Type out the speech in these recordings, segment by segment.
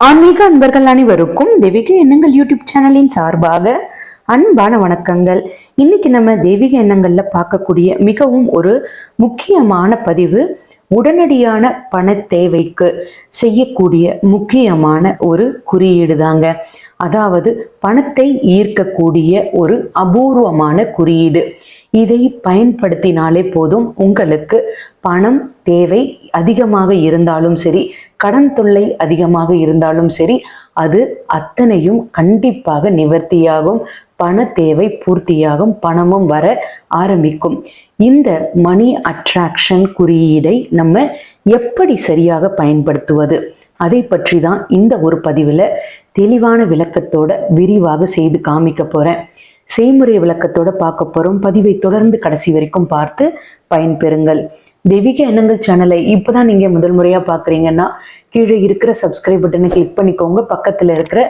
ஆன்மீக அன்பர்கள் அனைவருக்கும் தெய்வீக எண்ணங்கள் யூடியூப் சேனலின் சார்பாக அன்பான வணக்கங்கள். இன்னைக்கு நம்ம தெய்வீக எண்ணங்கள்ல பார்க்கக்கூடிய மிகவும் ஒரு முக்கியமான பதிவு உடனடியான பண தேவைக்கு செய்யக்கூடிய முக்கியமான ஒரு குறியீடு தாங்க அதாவது பணத்தை ஈர்க்கக்கூடிய ஒரு அபூர்வமான குறியீடு. இதை பயன்படுத்தினாலே போதும். உங்களுக்கு பணம் தேவை அதிகமாக இருந்தாலும் சரி கடன் தொல்லை அதிகமாக இருந்தாலும் சரி அது அத்தனையும் கண்டிப்பாக நிவர்த்தியாகும். பண தேவை பூர்த்தியாகும். பணமும் வர ஆரம்பிக்கும். இந்த மணி அட்ராக்ஷன் குறியீடை நம்ம எப்படி சரியாக பயன்படுத்துவது? அதை பற்றி தான் இந்த ஒரு பதிவில் தெளிவான விளக்கத்தோட விரிவாக செய்து காமிக்க போகிறேன் செய்முறை விளக்கத்தோட பார்க்க போகிறோம் பதிவை தொடர்ந்து கடைசி வரைக்கும் பார்த்து பயன்பெறுங்கள். தெய்வீக எண்ணங்கள் சேனலை இப்போதான் நீங்கள் முதல் முறையாக பார்க்குறீங்கன்னா கீழே இருக்கிற சப்ஸ்கிரைப் பட்டனை கிளிக் பண்ணிக்கோங்க. பக்கத்தில் இருக்கிற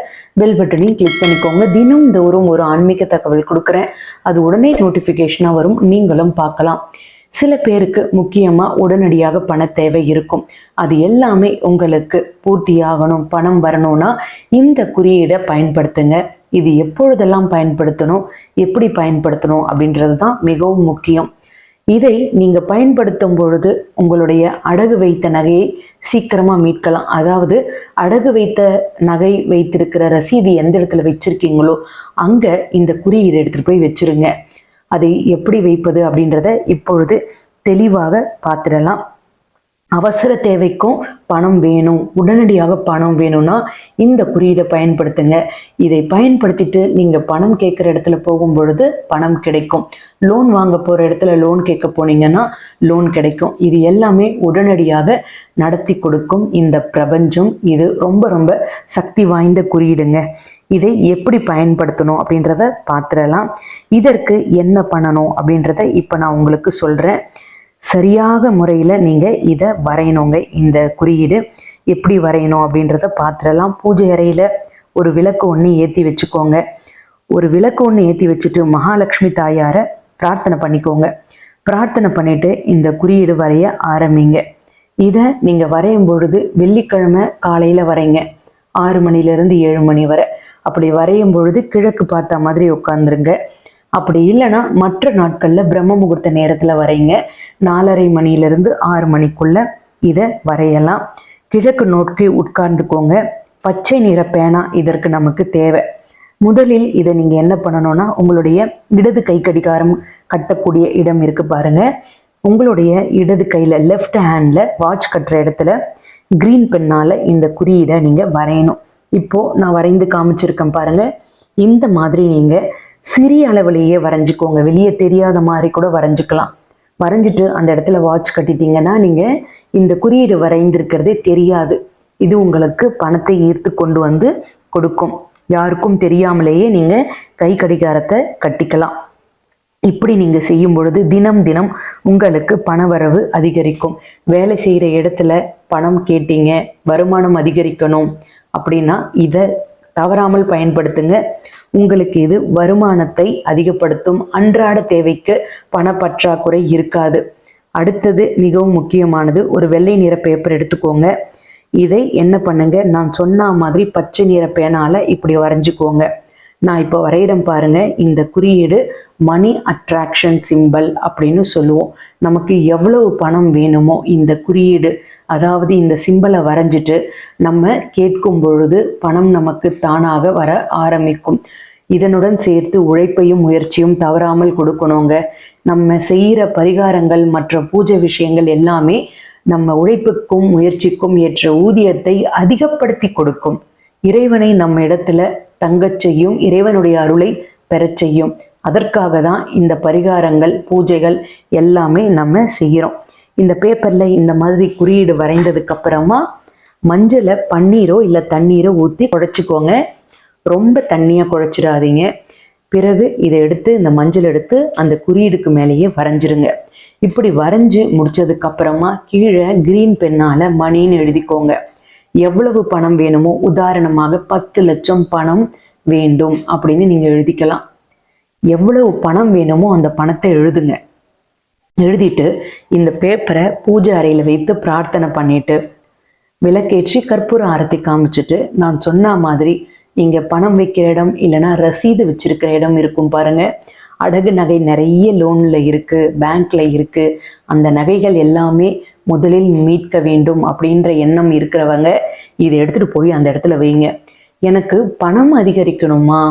பெல் பட்டனையும் கிளிக் பண்ணிக்கோங்க. தினம் தோறும் ஒரு ஆன்மீக தகவல் கொடுக்குறேன். அது உடனே நோட்டிஃபிகேஷனாக வரும். நீங்களும் பார்க்கலாம். சில பேருக்கு முக்கியமாக உடனடியாக பண தேவை இருக்கும். அது எல்லாமே உங்களுக்கு பூர்த்தியாகணும் பணம் வரணும்னா இந்த குறியீடை பயன்படுத்துங்க. இது எப்பொழுதெல்லாம் பயன்படுத்தணும் எப்படி பயன்படுத்தணும் அப்படின்றது தான் மிகவும் முக்கியம். இதை நீங்கள் பயன்படுத்தும் பொழுது உங்களுடைய அடகு வைத்த நகையை சீக்கிரமாக மீட்கலாம். அதாவது அடகு வைத்த நகை வைத்திருக்கிற ரசீது எந்த இடத்துல வச்சுருக்கீங்களோ அங்கே இந்த குறியீடு எடுத்துகிட்டு போய் வச்சிருங்க. அதை எப்படி வைப்பது அப்படின்றத இப்பொழுது தெளிவாக பார்த்துடலாம். அவசர தேவைக்கும் பணம் வேணும். உடனடியாக பணம் வேணும்னா இந்த குறியீடை பயன்படுத்துங்க. இதை பயன்படுத்திட்டு நீங்கள் பணம் கேட்குற இடத்துல போகும் பொழுது பணம் கிடைக்கும். லோன் வாங்க போகிற இடத்துல லோன் கேட்க போனீங்கன்னா லோன் கிடைக்கும். இது எல்லாமே உடனடியாக நடத்தி கொடுக்கும் இந்த பிரபஞ்சம். இது ரொம்ப ரொம்ப சக்தி வாய்ந்த குறியீடுங்க. இதை எப்படி பயன்படுத்தணும் அப்படின்றத பார்த்துடலாம். இதற்கு என்ன பண்ணணும் அப்படின்றத இப்போ நான் உங்களுக்கு சொல்கிறேன் சரியாக முறையில் நீங்கள் இதை வரையணுங்க. இந்த குறியீடு எப்படி வரையணும் அப்படின்றத பார்த்துடலாம். பூஜை அறையில் ஒரு விளக்கு ஒன்று ஏற்றி வச்சுக்கோங்க. ஒரு விளக்கு ஒன்று ஏற்றி வச்சுட்டு மகாலட்சுமி தாயாரை பிரார்த்தனை பண்ணிக்கோங்க. பிரார்த்தனை பண்ணிட்டு இந்த குறியீடு வரைய ஆரம்பிங்க. இதை நீங்கள் வரையும் பொழுது வெள்ளிக்கிழமை காலையில் வரைங்க. ஆறு மணிலேருந்து ஏழு மணி வரை. அப்படி வரையும் பொழுது கிழக்கு பார்த்த மாதிரி உட்காந்துருங்க அப்படி இல்லைன்னா மற்ற நாட்களில் பிரம்ம முகூர்த்த நேரத்தில் வரைங்க நாலரை மணியிலிருந்து ஆறு மணிக்குள்ள இதை வரையலாம். கிழக்கு நோக்கி உட்கார்ந்துக்கோங்க. பச்சை நிற பேனா இதற்கு நமக்கு தேவை. முதலில் இதை நீங்கள் என்ன பண்ணணும்னா உங்களுடைய இடது கை கடிகாரம் கட்டக்கூடிய இடம் இருக்கு பாருங்க. உங்களுடைய இடது கையில் லெஃப்ட் ஹேண்டில் வாட்ச் கட்டுற இடத்துல க்ரீன் பெண்ணால் இந்த குறியீடை நீங்கள் வரையணும். இப்போது நான் வரைந்து காமிச்சிருக்கேன் பாருங்கள் இந்த மாதிரி நீங்கள் சிறிய அளவுலேயே வரைஞ்சிக்கோங்க. வெளியே தெரியாத மாதிரி கூட வரைஞ்சிக்கலாம். வரைஞ்சிட்டு அந்த இடத்துல வாட்ச் கட்டிட்டீங்கன்னா நீங்கள் இந்த குறியீடு வரைந்திருக்கிறதே தெரியாது. இது உங்களுக்கு பணத்தை ஈர்த்து கொண்டு வந்து கொடுக்கும். யாருக்கும் தெரியாமலேயே நீங்கள் கை கடிகாரத்தை கட்டிக்கலாம். இப்படி நீங்கள் செய்யும் பொழுது தினம் தினம் உங்களுக்கு பணவரவு அதிகரிக்கும். வேலை செய்கிற இடத்துல பணம் கேட்டீங்க வருமானம் அதிகரிக்கணும் அப்படின்னா இதை தவறாமல் பயன்படுத்துங்க. உங்களுக்கு இது வருமானத்தை அதிகப்படுத்தும். அன்றாட தேவைக்கு பணப்பற்றாக்குறை இருக்காது. அடுத்தது மிகவும் முக்கியமானது ஒரு வெள்ளை நிற பேப்பர் எடுத்துக்கோங்க. இதை என்ன பண்ணுங்க? நான் சொன்ன மாதிரி பச்சை நிற பேனால இப்படி வரைஞ்சுக்கோங்க. நான் இப்போ வரைகிறேன் பாருங்க. இந்த குறியீடு மணி அட்ராக்ஷன் சிம்பல் அப்படின்னு சொல்லுவோம். நமக்கு எவ்வளவு பணம் வேணுமோ இந்த குறியீடு அதாவது இந்த சிம்பலை வரைஞ்சிட்டு நம்ம கேட்கும் பொழுது பணம் நமக்கு தானாக வர ஆரம்பிக்கும். இதனுடன் சேர்த்து உழைப்பையும் முயற்சியும் தவறாமல் கொடுக்கணுங்க. நம்ம செய்கிற பரிகாரங்கள் மற்ற பூஜை விஷயங்கள் எல்லாமே நம்ம உழைப்புக்கும் முயற்சிக்கும் ஏற்ற ஊதியத்தை அதிகப்படுத்தி கொடுக்கும். இறைவனை நம்ம இடத்துல தங்கச் செய்யும் இறைவனுடைய அருளை பெறச் செய்யும். அதற்காக தான் இந்த பரிகாரங்கள் பூஜைகள் எல்லாமே நம்ம செய்கிறோம். இந்த பேப்பரில் இந்த மாதிரி குறியீடு வரைந்ததுக்கு அப்புறமா மஞ்சளை பன்னீரோ இல்லை தண்ணீரோ ஊற்றி குழைச்சிக்கோங்க. ரொம்ப தண்ணியாக குழைச்சிடாதீங்க. பிறகு இதை எடுத்து இந்த மஞ்சள் எடுத்து அந்த குறியீடுக்கு மேலேயே வரைஞ்சிருங்க. இப்படி வரைஞ்சு முடிச்சதுக்கு அப்புறமா கீழே கிரீன் பெண்ணால் மணின்னு எழுதிக்கோங்க. எவ்வளவு பணம் வேணுமோ உதாரணமாக பத்து லட்சம் பணம் வேண்டும் அப்படின்னு நீங்கள் எழுதிக்கலாம். எவ்வளவு பணம் வேணுமோ அந்த பணத்தை எழுதுங்க. எழுதிட்டு இந்த பேப்பரை பூஜை அறையில் வைத்து பிரார்த்தனை பண்ணிட்டு விளக்கேற்றி கற்பூர ஆரத்தி காமிச்சிட்டு நான் சொன்ன மாதிரி நீங்க பணம் வைக்கிற இடம் இல்லைன்னா ரசீது வச்சிருக்கிற இடம் இருக்கும் பாருங்க. அடகு நகை நிறைய லோன்ல இருக்கு பேங்க்ல இருக்கு. அந்த நகைகள் எல்லாமே முதலில் மீட்க வேண்டும் அப்படின்ற எண்ணம் இருக்கிறவங்க இதை எடுத்துட்டு போய் அந்த இடத்துல வைங்க. எனக்கு பணம் அதிகரிக்கணுமா?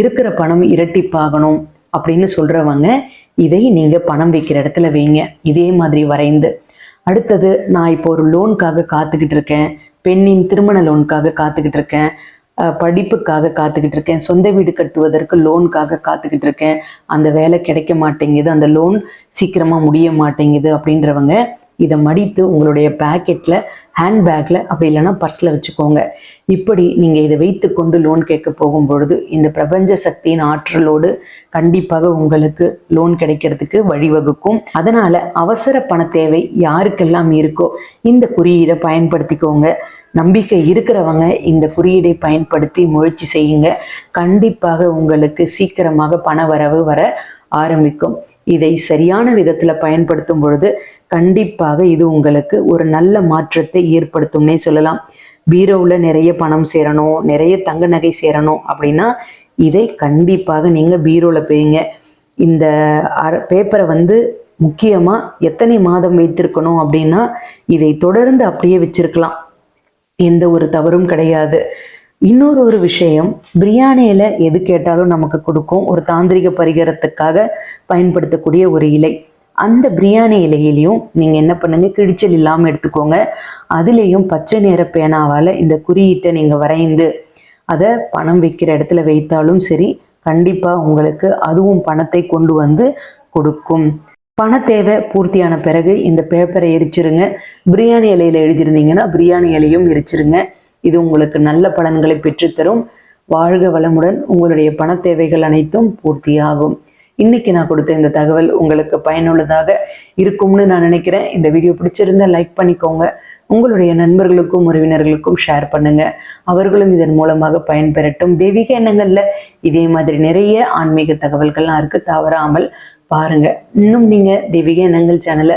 இருக்கிற பணம் இரட்டிப்பாகணும் அப்படின்னு சொல்றவங்க இதை நீங்க பணம் வைக்கிற இடத்துல வைங்க. இதே மாதிரி வரைந்து. அடுத்தது நான் இப்போ ஒரு லோனுக்காக காத்துக்கிட்டு இருக்கேன். பெண்ணின் திருமண லோனுக்காக காத்துக்கிட்டு இருக்கேன். படிப்புக்காக காத்துக்கிட்டு இருக்கேன். சொந்த வீடு கட்டுவதற்கு லோனுக்காக காத்துக்கிட்டு இருக்கேன். அந்த வேலை கிடைக்க மாட்டேங்குது. அந்த லோன் சீக்கிரமா முடிய மாட்டேங்குது அப்படின்றவங்க இதை மடித்து உங்களுடைய பேக்கெட்டில் ஹேண்ட்பேக்கில் அப்படி இல்லைன்னா பர்ஸில் வச்சுக்கோங்க. இப்படி நீங்கள் இதை வைத்துக்கொண்டு லோன் கேட்க போகும் பொழுது இந்த பிரபஞ்ச சக்தியின் ஆற்றலோடு கண்டிப்பாக உங்களுக்கு லோன் கிடைக்கிறதுக்கு வழிவகுக்கும். அதனால அவசர பண தேவை யாருக்கெல்லாம் இருக்கோ இந்த குறியீடை பயன்படுத்திக்கோங்க. நம்பிக்கை இருக்கிறவங்க இந்த குறியீடை பயன்படுத்தி முயற்சி செய்யுங்க. கண்டிப்பாக உங்களுக்கு சீக்கிரமாக பண வரவு வர ஆரம்பிக்கும். இதை சரியான விதத்தில் பயன்படுத்தும் பொழுது கண்டிப்பாக இது உங்களுக்கு ஒரு நல்ல மாற்றத்தை ஏற்படுத்தும்னே சொல்லலாம். பீரோவில் நிறைய பணம் சேரணும் நிறைய தங்க நகை சேரணும் அப்படின்னா இதை கண்டிப்பாக நீங்கள் பீரோவில் போய்ங்க. இந்த அர பேப்பரை வந்து முக்கியமாக எத்தனை மாதம் வைத்திருக்கணும் அப்படின்னா இதை தொடர்ந்து அப்படியே வச்சிருக்கலாம். எந்த ஒரு தவறும் கிடையாது. இன்னொரு ஒரு விஷயம் பிரியாணியில் எது கேட்டாலும் நமக்கு கொடுக்கும் ஒரு தாந்திரிக பரிகாரத்துக்காக பயன்படுத்தக்கூடிய ஒரு இலை. அந்த பிரியாணி இலையிலையும் நீங்கள் என்ன பண்ணுங்க? கிடிச்சல் இல்லாமல் எடுத்துக்கோங்க. அதுலேயும் பச்சை நிற பேனாவால் இந்த குறியீட்டை நீங்கள் வரைந்து அதை பணம் வைக்கிற இடத்துல வைத்தாலும் சரி கண்டிப்பாக உங்களுக்கு அதுவும் பணத்தை கொண்டு வந்து கொடுக்கும். பண தேவை பூர்த்தியான பிறகு இந்த பேப்பரை எரிச்சிருங்க. பிரியாணி இலையில எழுதியிருந்தீங்கன்னா பிரியாணி இலையும் எரிச்சிருங்க. இது உங்களுக்கு நல்ல பலன்களை பெற்றுத்தரும். வாழ்க வளமுடன். உங்களுடைய பண தேவைகள் அனைத்தும் பூர்த்தியாகும். இன்னைக்கு நான் கொடுத்த இந்த தகவல் உங்களுக்கு பயனுள்ளதாக இருக்கும்னு நான் நினைக்கிறேன். இந்த வீடியோ பிடிச்சிருந்தா லைக் பண்ணிக்கோங்க. உங்களுடைய நண்பர்களுக்கும் உறவினர்களுக்கும் ஷேர் பண்ணுங்க. அவர்களும் இதன் மூலமாக பயன்பெறட்டும். தெய்வீக எண்ணங்கள்ல இதே மாதிரி நிறைய ஆன்மீக தகவல்கள்லாம் இருக்கு. தவறாமல் பாருங்க. இன்னும் நீங்க தெய்வீக எண்ணங்கள் சேனலை